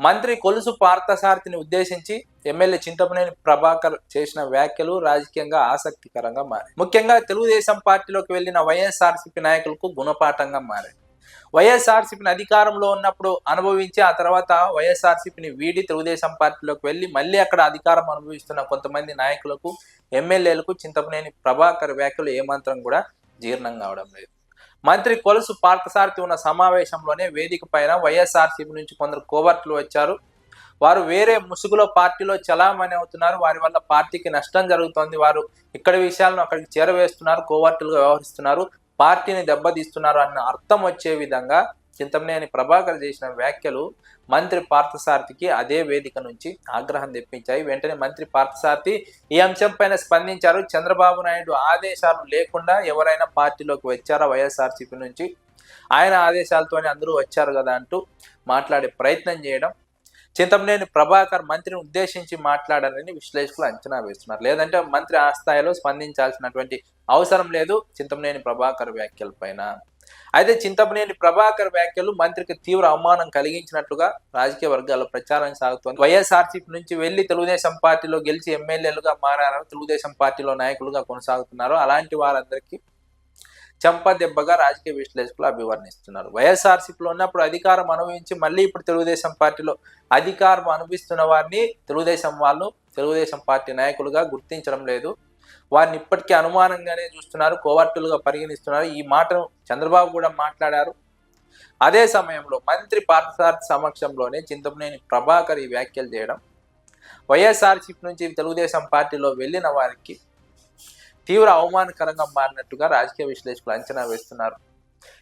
మంత్రి కొలుసు పార్థసారథిని ఉద్దేశించి ఎమ్మెల్యే చింతపనేని ప్రభాకర్ చేసిన వ్యాఖ్యలు రాజకీయంగా ఆసక్తికరంగా మారాయి. ముఖ్యంగా తెలుగుదేశం పార్టీలోకి వెళ్ళిన వైఎస్ఆర్సీపీ నాయకులకు గుణపాఠంగా మారాయి. వైఎస్ఆర్సీపీని అధికారంలో ఉన్నప్పుడు అనుభవించి ఆ తర్వాత వైఎస్ఆర్సీపీని వీడి తెలుగుదేశం పార్టీలోకి వెళ్ళి మళ్ళీ అక్కడ అధికారం అనుభవిస్తున్న కొంతమంది నాయకులకు ఎమ్మెల్యేలకు చింతపనేని ప్రభాకర్ వ్యాఖ్యలు ఏమాత్రం కూడా జీర్ణం కావడం లేదు. మంత్రి కొలుసు పార్థసారథి ఉన్న సమావేశంలోనే వేదిక పైన వైఎస్ఆర్సీపీ నుంచి కొందరు కోవర్ట్లు వచ్చారు. వారు వేరే ముసుగులో పార్టీలో చలామణి అవుతున్నారు. వారి వల్ల పార్టీకి నష్టం జరుగుతోంది. వారు ఇక్కడ విషయాలను అక్కడికి చేరవేస్తున్నారు. కోవర్టులుగా వ్యవహరిస్తున్నారు. పార్టీని దెబ్బతీస్తున్నారు అన్న అర్థం వచ్చే విధంగా చింతమనేని ప్రభాకర్ చేసిన వ్యాఖ్యలు మంత్రి పార్థసారథికి అదే వేదిక నుంచి ఆగ్రహం తెప్పించాయి. వెంటనే మంత్రి పార్థసారథి ఈ అంశంపైన స్పందించారు. చంద్రబాబు నాయుడు ఆదేశాలు లేకుండా ఎవరైనా పార్టీలోకి వచ్చారా వైఎస్ఆర్సీపీ నుంచి? ఆయన ఆదేశాలతోనే అందరూ వచ్చారు కదా అంటూ మాట్లాడే ప్రయత్నం చేయడం చింతమనేని ప్రభాకర్ మంత్రిని ఉద్దేశించి మాట్లాడారని విశ్లేషకులు అంచనా వేస్తున్నారు. లేదంటే మంత్రి ఆ స్థాయిలో స్పందించాల్సినటువంటి అవసరం లేదు చింతమనేని ప్రభాకర్ వ్యాఖ్యల పైన అయితే చింతపనేని ప్రభాకర్ వ్యాఖ్యలు మంత్రికి తీవ్ర అవమానం కలిగించినట్లుగా రాజకీయ వర్గాల్లో ప్రచారం సాగుతోంది. వైఎస్ఆర్సీపీ నుంచి వెళ్ళి తెలుగుదేశం పార్టీలో గెలిచి ఎమ్మెల్యేలుగా మారారని తెలుగుదేశం పార్టీలో నాయకులుగా కొనసాగుతున్నారు. అలాంటి వారందరికీ చెంప దెబ్బగా రాజకీయ విశ్లేషకులు అభివర్ణిస్తున్నారు. వైఎస్ఆర్సీపీలో ఉన్నప్పుడు అధికారం అనుభవించి మళ్ళీ ఇప్పుడు తెలుగుదేశం పార్టీలో అధికారం అనుభవిస్తున్న వారిని తెలుగుదేశం వాళ్ళు తెలుగుదేశం పార్టీ నాయకులుగా గుర్తించడం లేదు. వారిని ఇప్పటికీ అనుమానంగానే చూస్తున్నారు కోవర్టులుగా పరిగణిస్తున్నారు. ఈ మాటను చంద్రబాబు కూడా మాట్లాడారు. అదే సమయంలో మంత్రి పార్థసారథి సమక్షంలోనే చింతమనేని ప్రభాకర్ ఈ వ్యాఖ్యలు చేయడం వైఎస్ఆర్సీపీ నుంచి తెలుగుదేశం పార్టీలో వెళ్ళిన వారికి తీవ్ర అవమానకరంగా మారినట్టుగా రాజకీయ విశ్లేషకులు అంచనా వేస్తున్నారు.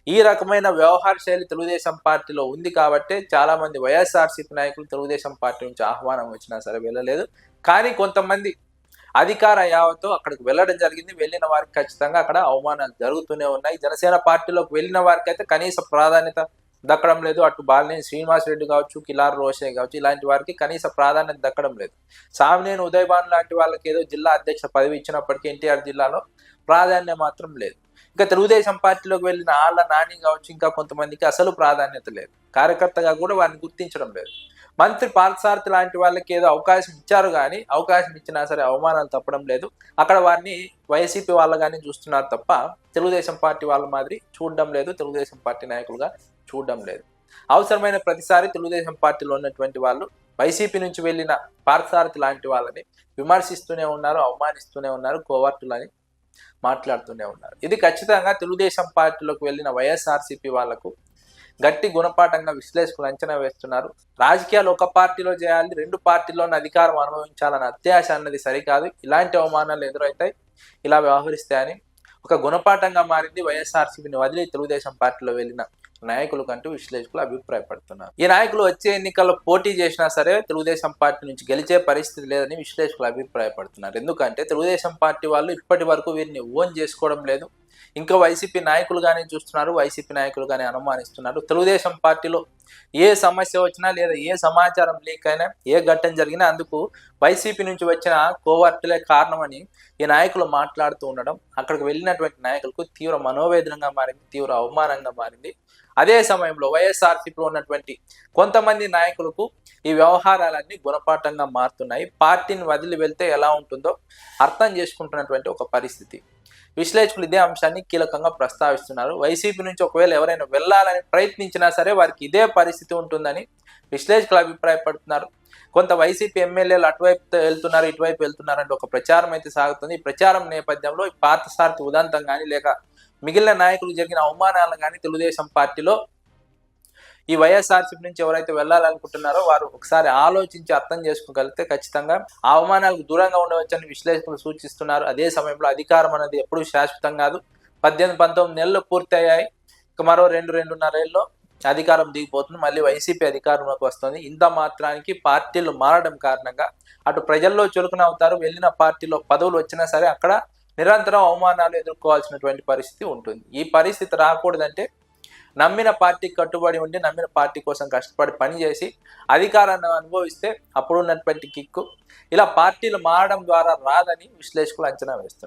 ఈ రకమైన వ్యవహార శైలి తెలుగుదేశం పార్టీలో ఉంది కాబట్టే చాలామంది వైఎస్ఆర్సీపీ నాయకులు తెలుగుదేశం పార్టీ నుంచి ఆహ్వానం వచ్చినా సరే వెళ్ళలేదు. కానీ కొంతమంది అధికార యావతో అక్కడికి వెళ్ళడం జరిగింది. వెళ్ళిన వారికి ఖచ్చితంగా అక్కడ అవమానాలు జరుగుతూనే ఉన్నాయి. జనసేన పార్టీలోకి వెళ్ళిన వారికి అయితే కనీస ప్రాధాన్యత దక్కడం లేదు. అటు బాలినేని శ్రీనివాస్ రెడ్డి కావచ్చు కిలార్ రోషే కావచ్చు ఇలాంటి వారికి కనీస ప్రాధాన్యత దక్కడం లేదు. సామినేని ఉదయభాన్ లాంటి వాళ్ళకి ఏదో జిల్లా అధ్యక్ష పదవి ఇచ్చినప్పటికీ ఎన్టీఆర్ జిల్లాలో ప్రాధాన్యం మాత్రం లేదు. ఇంకా తెలుగుదేశం పార్టీలోకి వెళ్ళిన ఆళ్ళ నాని కావచ్చు ఇంకా కొంతమందికి అసలు ప్రాధాన్యత లేదు. కార్యకర్తగా కూడా వారిని గుర్తించడం లేదు. మంత్రి పార్థసారథి లాంటి వాళ్ళకి ఏదో అవకాశం ఇచ్చారు కానీ అవకాశం ఇచ్చినా సరే అవమానాలు తప్పడం లేదు. అక్కడ వారిని వైసీపీ వాళ్ళ కానీ చూస్తున్నారు తప్ప తెలుగుదేశం పార్టీ వాళ్ళ మాదిరి చూడడం లేదు. తెలుగుదేశం పార్టీ నాయకులుగా చూడడం లేదు. అవసరమైన ప్రతిసారి తెలుగుదేశం పార్టీలో ఉన్నటువంటి వాళ్ళు వైసీపీ నుంచి వెళ్ళిన పార్థసారథి లాంటి వాళ్ళని విమర్శిస్తూనే ఉన్నారు అవమానిస్తూనే ఉన్నారు కోవర్టులని మాట్లాడుతూనే ఉన్నారు. ఇది ఖచ్చితంగా తెలుగుదేశం పార్టీలోకి వెళ్ళిన వైఎస్ఆర్సీపీ వాళ్ళకు గట్టి గుణపాఠంగా విశ్లేషకులు అంచనా వేస్తున్నారు. రాజకీయాలు ఒక పార్టీలో చేయాలి రెండు పార్టీల్లోని అధికారం అనుభవించాలన్న అత్యాశ అన్నది సరికాదు. ఇలాంటి అవమానాలు ఎదురవుతాయి ఇలా వ్యవహరిస్తాయని. ఒక గుణపాఠంగా మారింది వైఎస్ఆర్సీపీని వదిలి తెలుగుదేశం పార్టీలో వెళ్ళిన నాయకులు కంటూ విశ్లేషకులు అభిప్రాయపడుతున్నారు. ఈ నాయకులు వచ్చే ఎన్నికల్లో పోటీ చేసినా సరే తెలుగుదేశం పార్టీ నుంచి గెలిచే పరిస్థితి లేదని విశ్లేషకులు అభిప్రాయపడుతున్నారు. ఎందుకంటే తెలుగుదేశం పార్టీ వాళ్ళు ఇప్పటి వరకు వీరిని ఓన్ చేసుకోవడం లేదు ఇంకా వైసీపీ నాయకులు కానీ చూస్తున్నారు వైసీపీ నాయకులు కానీ అనుమానిస్తున్నారు. తెలుగుదేశం పార్టీలో ఏ సమస్య వచ్చినా లేదా ఏ సమాచారం లీక్ అయినా ఏ ఘట్టం జరిగినా అందుకు వైసీపీ నుంచి వచ్చిన కోవర్టులే కారణమని ఈ నాయకులు మాట్లాడుతూ ఉండడం అక్కడికి వెళ్ళినటువంటి నాయకులకు తీవ్ర మనోవేదనంగా మారింది తీవ్ర అవమానంగా మారింది. అదే సమయంలో వైఎస్ఆర్సీపీలో ఉన్నటువంటి కొంతమంది నాయకులకు ఈ వ్యవహారాలన్నీ గుణపాఠంగా మారుతున్నాయి. పార్టీని వదిలి వెళ్తే ఎలా ఉంటుందో అర్థం చేసుకుంటున్నటువంటి ఒక పరిస్థితి. విశ్లేషకులు ఇదే అంశాన్ని కీలకంగా ప్రస్తావిస్తున్నారు. వైసీపీ నుంచి ఒకవేళ ఎవరైనా వెళ్ళాలని ప్రయత్నించినా సరే వారికి ఇదే పరిస్థితి ఉంటుందని విశ్లేషకులు అభిప్రాయపడుతున్నారు. కొంత వైసీపీ ఎమ్మెల్యేలు అటువైపు వెళ్తున్నారు ఇటువైపు వెళ్తున్నారు అంటే ఒక ప్రచారం అయితే సాగుతుంది. ఈ ప్రచారం నేపథ్యంలో ఈ పార్థసారథి ఉదంతం కానీ లేక మిగిలిన నాయకులు జరిగిన అవమానాలను కానీ తెలుగుదేశం పార్టీలో ఈ వైఎస్ఆర్సీపీ నుంచి ఎవరైతే వెళ్ళాలనుకుంటున్నారో వారు ఒకసారి ఆలోచించి అర్థం చేసుకోగలిగితే ఖచ్చితంగా అవమానాలకు దూరంగా ఉండవచ్చని విశ్లేషకులు సూచిస్తున్నారు. అదే సమయంలో అధికారం అనేది ఎప్పుడూ శాశ్వతం కాదు. పద్దెనిమిది పంతొమ్మిది నెలలు పూర్తయ్యాయి. ఇక మరో రెండు రెండున్నరేళ్ళలో అధికారం దిగిపోతుంది. మళ్ళీ వైసీపీ అధికారంలోకి వస్తుంది. ఇంత మాత్రానికి పార్టీలు మారడం కారణంగా అటు ప్రజల్లో చురుకున అవుతారు. వెళ్ళిన పార్టీలో పదవులు వచ్చినా సరే అక్కడ నిరంతరం అవమానాలు ఎదుర్కోవాల్సినటువంటి పరిస్థితి ఉంటుంది. ఈ పరిస్థితి రాకూడదంటే నమ్మిన పార్టీకి కట్టుబడి ఉండి నమ్మిన పార్టీ కోసం కష్టపడి పనిచేసి అధికారాన్ని అనుభవిస్తే అప్పుడు ఉన్నటువంటి కిక్కు. ఇలా పార్టీలు మారడం ద్వారా రాదని విశ్లేషకులు అంచనా వేస్తున్నారు.